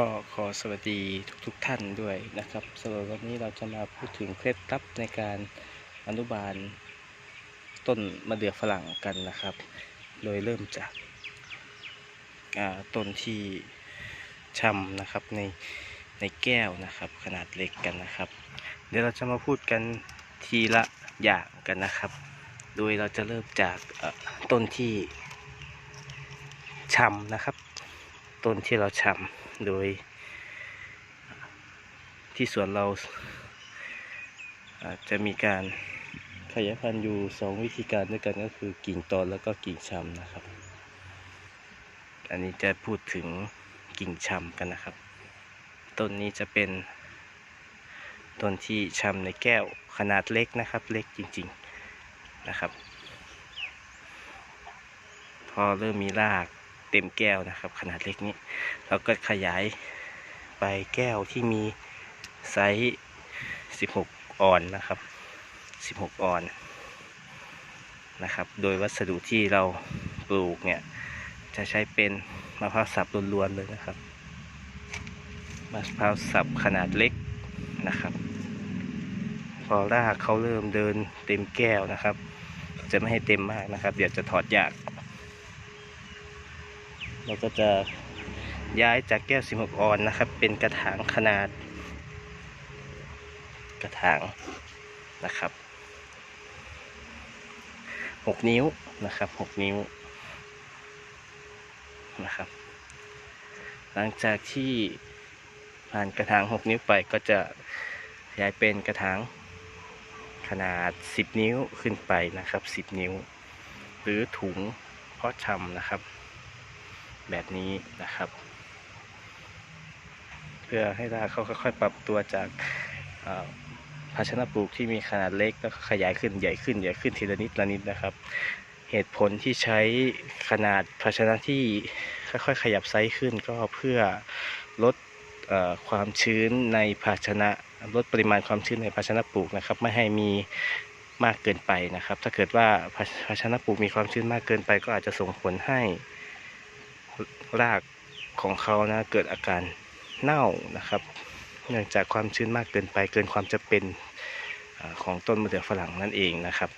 ก็ขอสวัสดีทุกๆทท่านด้วยนะครับสำหรับวันนี้เราจะมาพูดถึงเคล็ดลับในการอนุบาล ต้นมะเดื่อฝรั่งกันนะครับ โดยเริ่มจากาต้นที่ชำนะครับในในแก้วนะครับ ขนาดเล็กกันนะครับ เดี๋ยวเราจะมาพูดกันทีละอย่างกันนะครับ โดยเราจะเริ่มจากต้นที่ชำนะครับ ต้นที่เราชำ โดยที่สวนเราอาจะมีการขยายพันธุ์อยู่สองวิธีการด้วยกันก็คือกิ่งตอนแล้วก็กิ่งชำนะครับ อันนี้จะพูดถึงกิ่งชำกันนะครับ ต้นนี้จะเป็นต้นที่ชำในแก้วขนาดเล็กนะครับ เล็กจริงๆนะครับ พอเริ่มมีราก เต็มแก้วนะครับ ขนาดเล็กนี้เราก็ขยายไปแก้วที่มีไซส์ 16 ออนนะครับ 16 ออนนะครับ โดยวัสดุที่เราปลูกเนี่ย จะใช้เป็นมะพร้าวสับล้วนๆเลยนะครับมะพร้าวสับขนาดเล็กนะครับ พอรากเขาเริ่มเดินเต็มแก้วนะครับ จะไม่ให้เต็มมากนะครับ เดี๋ยวจะถอดยาก เราก็จะย้ายจากแก้ว 16 ออนนะครับ เป็นกระถางขนาด กระถางนะครับ 6 นิ้วนะครับ 6 นิ้วนะครับ หลังจากที่ผ่านกระถาง 6 นิ้วไปก็จะย้ายเป็นกระถางขนาด 10 นิ้วขึ้นไปนะครับ 10 นิ้ว หรือถุงเพาะชำนะครับ แบบนี้นะครับ เพื่อให้รากเขาค่อยๆปรับตัวจากภาชนะปลูกที่มีขนาดเล็กแล้วขยายขึ้นใหญ่ขึ้นใหญ่ขึ้นทีละนิดละนิดนะครับ เหตุผลที่ใช้ขนาดภาชนะที่ค่อยๆขยับไซส์ขึ้นก็เพื่อลดอความชื้นในภาชนะลดปริมาณความชื้นในภาชนะปลูกนะครับ ไม่ให้มีมากเกินไปนะครับ ถ้าเกิดว่าภาชนะปลูกมีความชื้นมากเกินไป ก็อาจจะส่งผลให้ รากของเขานะเกิดอาการเน่านะครับ เนื่องจากความชื้นมากเกินไปเกินความจะเป็นของต้นมะเดื่อฝรั่งนั่นเองนะครับ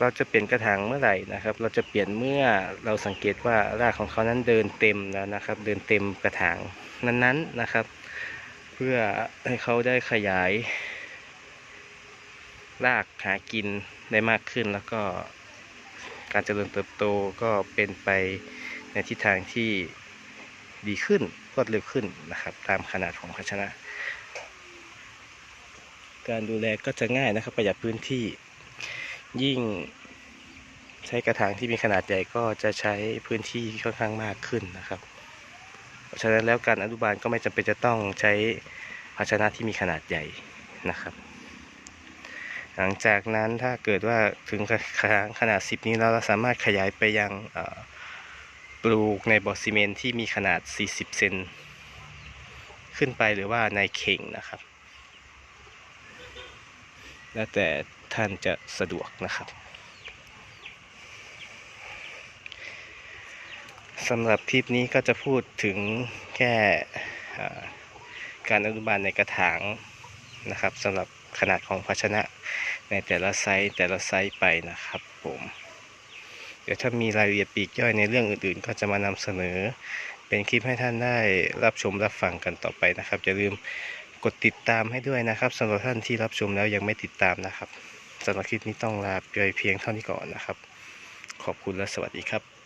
เราจะเปลี่ยนกระถางเมื่อไหร่นะครับ เราจะเปลี่ยนเมื่อเราสังเกตว่ารากของเขานั้นเดินเต็มแล้วนะครับ เดินเต็มกระถางนั้นๆนะครับ เพื่อให้เขาได้ขยาย รากหากินได้มากขึ้น แล้วก็การเจริญเติบโตก็เป็นไปในทิศทางที่ดีขึ้นรวดเร็วขึ้นนะครับ ตามขนาดของภาชนะ การดูแลก็จะง่ายนะครับ ประหยัดพื้นที่ ยิ่งใช้กระถางที่มีขนาดใหญ่ก็จะใช้พื้นที่ค่อนข้างมากขึ้นนะครับเพราะฉะนั้นแล้วการอนุบาลก็ไม่จำเป็นจะต้องใช้ภาชนะที่มีขนาดใหญ่นะครับ หลังจากนั้นถ้าเกิดว่าถึงขนาดขนาด 10 นิ้วแล้วเราสามารถขยายไปยังปลูกในบ่อซีเมนที่มีขนาด 40 เซนขึ้นไปหรือว่าในเข่งนะครับ แล้วแต่ท่านจะสะดวกนะครับสำหรับคลิปนี้ก็จะพูดถึงแค่การอนุบาลในกระถาง นะครับสำหรับขนาดของภาชนะในแต่ละไซส์แต่ละไซส์ไปนะครับผมเดี๋ยวถ้ามีรายละเอียดปีกย่อยในเรื่องอื่นๆ ก็จะมานำเสนอ เป็นคลิปให้ท่านได้รับชมรับฟังกันต่อไปนะครับอย่าลืมกดติดตามให้ด้วยนะครับสำหรับท่านที่รับชมแล้วยังไม่ติดตามนะครับสำหรับคลิปนี้ต้องลาไปเพียงเท่านี้ก่อนนะครับ ขอบคุณและสวัสดีครับ